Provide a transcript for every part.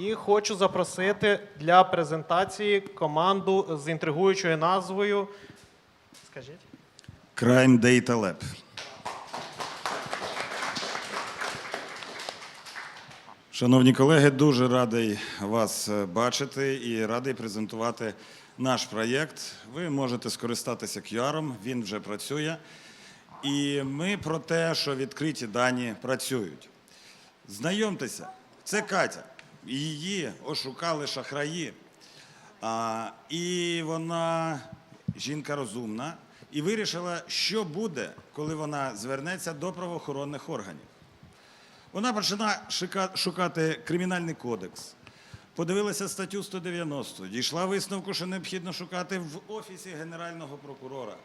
І хочу запросити для презентації команду з інтригуючою назвою. Скажіть. Crime Data Lab. Шановні колеги, дуже радий вас е, бачити і радий презентувати наш проєкт. Ви можете скористатися QR, він вже працює. І ми про те, що відкриті дані працюють. Знайомтеся, це Катя. Її ошукали шахраї. А, і вона жінка розумна і вирішила, що буде, коли вона звернеться до правоохоронних органів. Вона починає шукати кримінальний кодекс, подивилася статтю 190, дійшла висновку, що необхідно шукати в офісі Генерального прокурора.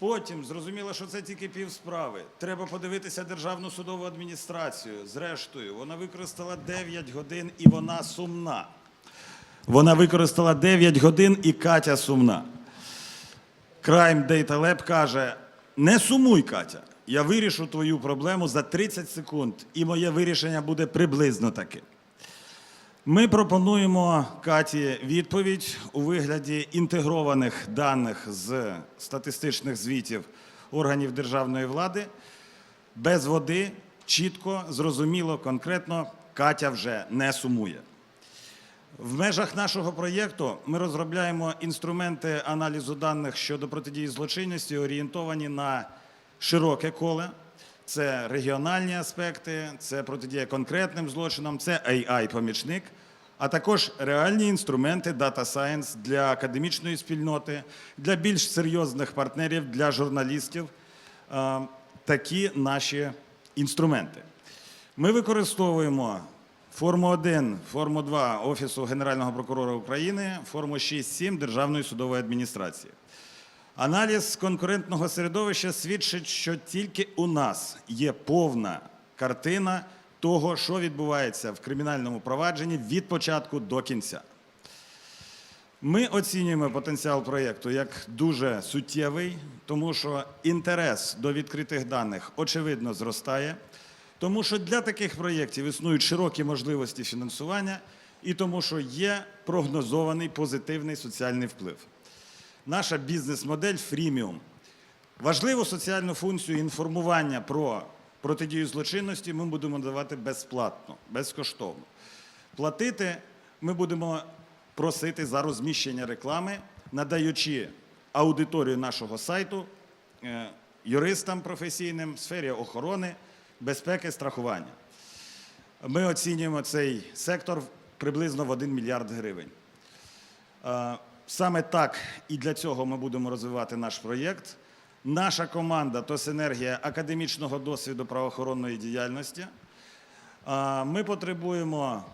Потім зрозуміла, що це тільки пів справи. Треба подивитися Державну судову адміністрацію. Зрештою, вона використала 9 годин і вона сумна. Вона використала 9 годин і Катя сумна. Crime Data Lab каже: не сумуй, Катя. Я вирішу твою проблему за 30 секунд, і моє вирішення буде приблизно таке. Ми пропонуємо Каті відповідь у вигляді інтегрованих даних з статистичних звітів органів державної влади. Без води, чітко, зрозуміло, конкретно Катя вже не сумує. В межах нашого проєкту ми розробляємо інструменти аналізу даних щодо протидії злочинності, орієнтовані на широке коле. Це регіональні аспекти, це протидія конкретним злочинам, це AI-помічник, а також реальні інструменти Data Science для академічної спільноти, для більш серйозних партнерів, для журналістів. Такі наші інструменти. Ми використовуємо форму 1, форму 2 Офісу Генерального прокурора України, форму 6-7 Державної судової адміністрації. Аналіз конкурентного середовища свідчить, що тільки у нас є повна картина того, що відбувається в кримінальному провадженні від початку до кінця. Ми оцінюємо потенціал проєкту як дуже суттєвий, тому що інтерес до відкритих даних очевидно зростає, тому що для таких проєктів існують широкі можливості фінансування і тому, що є прогнозований позитивний соціальний вплив. Наша бізнес-модель фріміум. Важливу соціальну функцію інформування про протидію злочинності ми будемо давати безплатно, безкоштовно. Платити ми будемо просити за розміщення реклами, надаючи аудиторію нашого сайту е, юристам професійним в сфері охорони, безпеки, страхування. Ми оцінюємо цей сектор приблизно в 1 мільярд гривень. Саме так і для цього ми будемо розвивати наш проєкт. Наша команда то синергія академічного досвіду правоохоронної діяльності. Ми потребуємо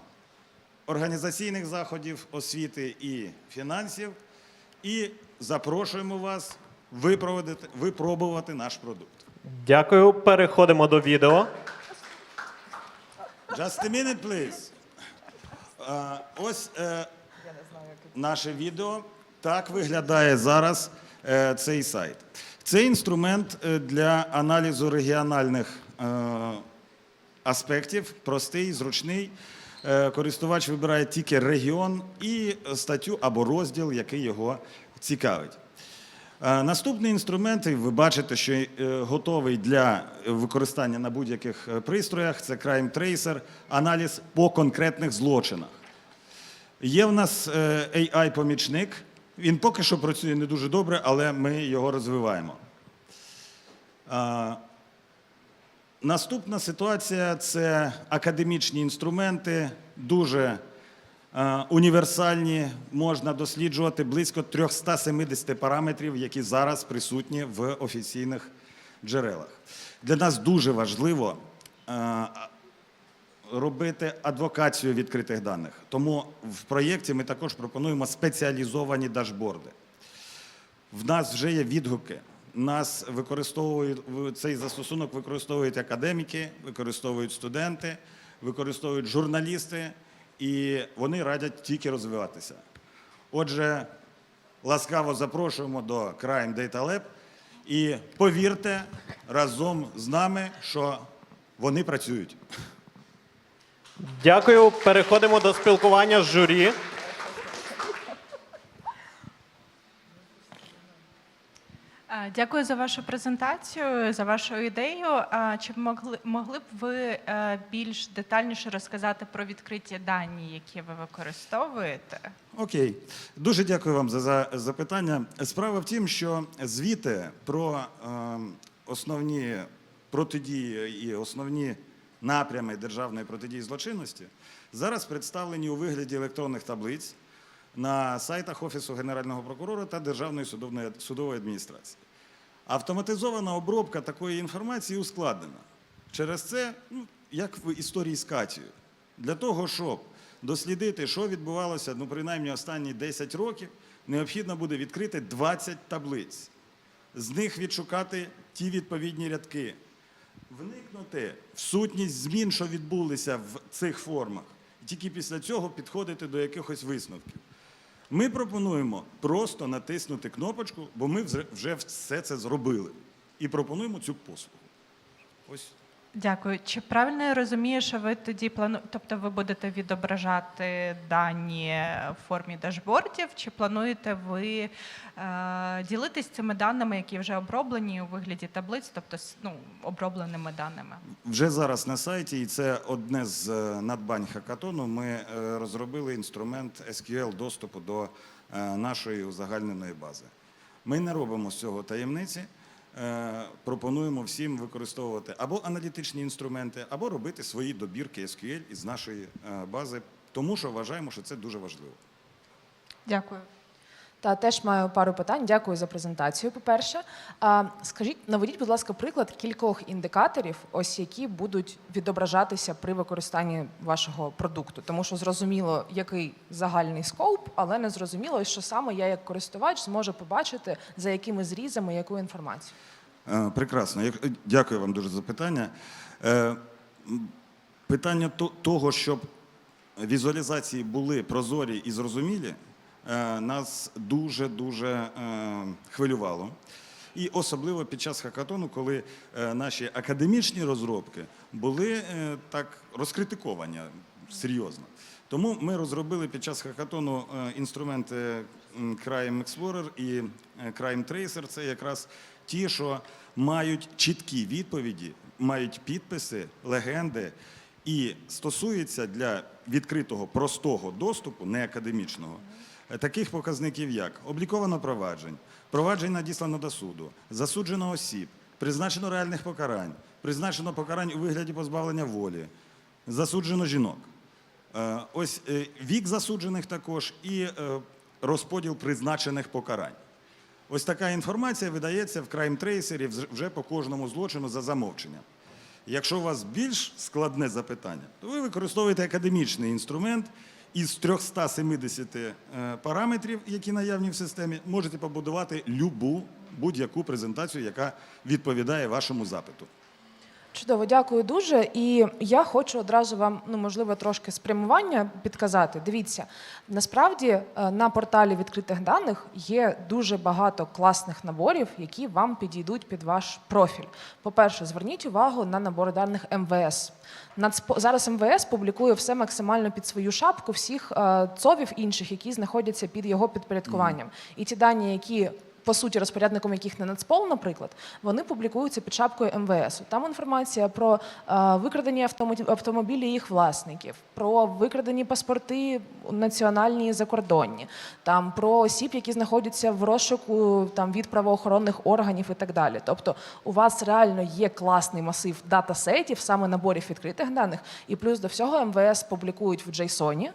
організаційних заходів, освіти і фінансів. І запрошуємо вас випробувати, наш продукт. Дякую. Переходимо до відео. Just a minute, please. Ось е, наше відео. Так виглядає зараз е, цей сайт. Це інструмент е, для аналізу регіональних е, аспектів, простий, зручний. Користувач вибирає тільки регіон і статтю або розділ, який його цікавить. Наступний інструмент, і ви бачите, що готовий для використання на будь-яких пристроях. Це Crime Tracer, аналіз по конкретних злочинах. Є в нас е, AI-помічник. Він поки що працює не дуже добре, але ми його розвиваємо. Наступна ситуація це академічні інструменти, дуже е, універсальні. Можна досліджувати близько 370 параметрів, які зараз присутні в офіційних джерелах. Для нас дуже важливо е, робити адвокацію відкритих даних. Тому в проєкті ми також пропонуємо спеціалізовані дашборди. В нас вже є відгуки. Нас використовують цей застосунок використовують академіки, використовують студенти, використовують журналісти, і вони радять тільки розвиватися. Отже, ласкаво запрошуємо до Crime Data Lab і повірте разом з нами, що вони працюють. Дякую. Переходимо до спілкування з журі. Е, Дякую за вашу презентацію, за вашу ідею. Чи могли могли б ви е, більш детальніше розказати про відкриті дані, які ви використовуєте? Окей, дуже дякую вам за, за запитання. Справа в тім, що звіти про е, основні протидії і основні напрями державної протидії злочинності зараз представлені у вигляді електронних таблиць на сайтах Офісу Генерального прокурора та Державної судової адміністрації. Автоматизована обробка такої інформації ускладнена. Через це, ну, як в історії з Катією, для того, щоб дослідити, що відбувалося, ну, принаймні останні 10 років, необхідно буде відкрити 20 таблиць, з них відшукати ті відповідні рядки, вникнути в сутність змін, що відбулися в цих формах, і тільки після цього підходити до якихось висновків. Ми пропонуємо просто натиснути кнопочку, бо ми вже- все це зробили. І пропонуємо цю послугу. Ось. Дякую. Чи правильно я розумію, що ви тоді плану... тобто ви будете відображати дані в формі дашбордів, чи плануєте ви е, ділитись цими даними, які вже оброблені у вигляді таблиць, тобто ну, обробленими даними? Вже зараз на сайті, і це одне з е, надбань хакатону. Ми е, розробили інструмент SQL доступу до е, нашої узагальненої бази. Ми не робимо з цього таємниці. Е, Пропонуємо всім використовувати або аналітичні інструменти, або робити свої добірки SQL із нашої е, бази, тому що вважаємо, що це дуже важливо. Дякую. Та теж маю пару питань. Дякую за презентацію. По-перше, скажіть, наведіть, будь ласка, приклад кількох індикаторів, ось які будуть відображатися при використанні вашого продукту. Тому що зрозуміло, який загальний скоуп, але не зрозуміло, що саме я як користувач зможу побачити за якими зрізами яку інформацію. Е, Прекрасно. Е, Дякую вам дуже за питання. Е, Питання того, щоб візуалізації були прозорі і зрозумілі, нас дуже-дуже е, хвилювало. І особливо під час хакатону, коли е, наші академічні розробки були е, так розкритиковані серйозно. Тому ми розробили під час хакатону е, інструменти Crime Explorer і е, Crime Tracer. Це якраз ті, що мають чіткі відповіді, мають підписи, легенди і стосується для відкритого простого доступу, не академічного, е, таких показників, як обліковано проваджень, проваджень надіслано до суду, засуджено осіб, призначено реальних покарань, призначено покарань у вигляді позбавлення волі, засуджено жінок. Е, Ось е, вік засуджених також і е, розподіл призначених покарань. Ось така інформація видається в Tracer вже по кожному злочину за замовченням. Якщо у вас більш складне запитання, то ви використовуєте академічний інструмент із 370 е, параметрів, які наявні в системі, можете побудувати любу будь-яку презентацію, яка відповідає вашому запиту. Чудово, дякую дуже. І я хочу одразу вам, ну можливо, трошки спрямування підказати. Дивіться, насправді е, на порталі відкритих даних є дуже багато класних наборів, які вам підійдуть під ваш профіль. По-перше, зверніть увагу на набори даних МВС. Зараз МВС публікує все максимально під свою шапку всіх е, ЦОВів інших, які знаходяться під його підпорядкуванням. І ті дані, які по суті, розпорядником яких не Нацпол, наприклад, вони публікуються під шапкою МВС. Там інформація про е, викрадені автомо- автомобілі їх власників, про викрадені паспорти національні і закордонні, там про осіб, які знаходяться в розшуку там від правоохоронних органів і так далі. Тобто, у вас реально є класний масив датасетів, саме наборів відкритих даних, і плюс до всього МВС публікують в JSON,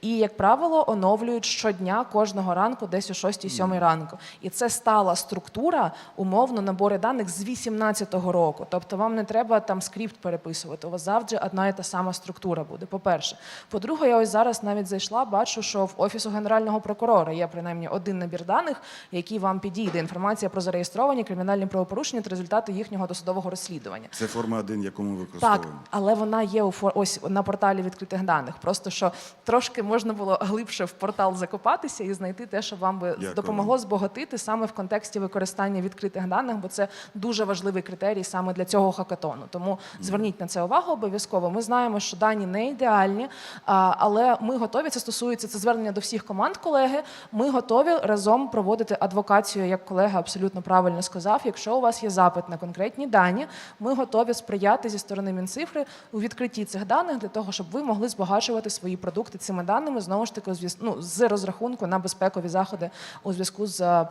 і, як правило, оновлюють щодня кожного ранку, десь о 6-7 ранку. І це стала структура, умовно, набори даних з 18-го року. Тобто вам не треба там скрипт переписувати. У вас завжди одна і та сама структура буде. По-перше. По-друге, я ось зараз навіть зайшла, бачу, що в офісу генерального прокурора є принаймні один набір даних, який вам підійде. Інформація про зареєстровані кримінальні правопорушення та результати їхнього досудового розслідування. Це форма 1, яку ми Так, але вона є у ось на порталі відкритих даних. Просто що трошки можна було глибше в портал закопатися і знайти те, що вам би Дякую. допомогло збагатити саме саме в контексті використання відкритих даних, бо це дуже важливий критерій саме для цього хакатону. Тому зверніть на це увагу обов'язково. Ми знаємо, що дані не ідеальні, але ми готові. Це стосується це звернення до всіх команд, колеги. Ми готові разом проводити адвокацію, як колега абсолютно правильно сказав. Якщо у вас є запит на конкретні дані, ми готові сприяти зі сторони Мінцифри у відкритті цих даних для того, щоб ви могли збагачувати свої продукти цими даними знову ж таки ну, з розрахунку на безпекові заходи у зв'язку з е,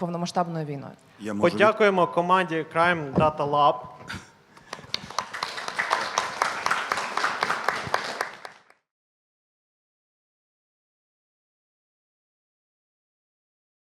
повномасштабною війною. Я можу Подякуємо команді Crime Data Lab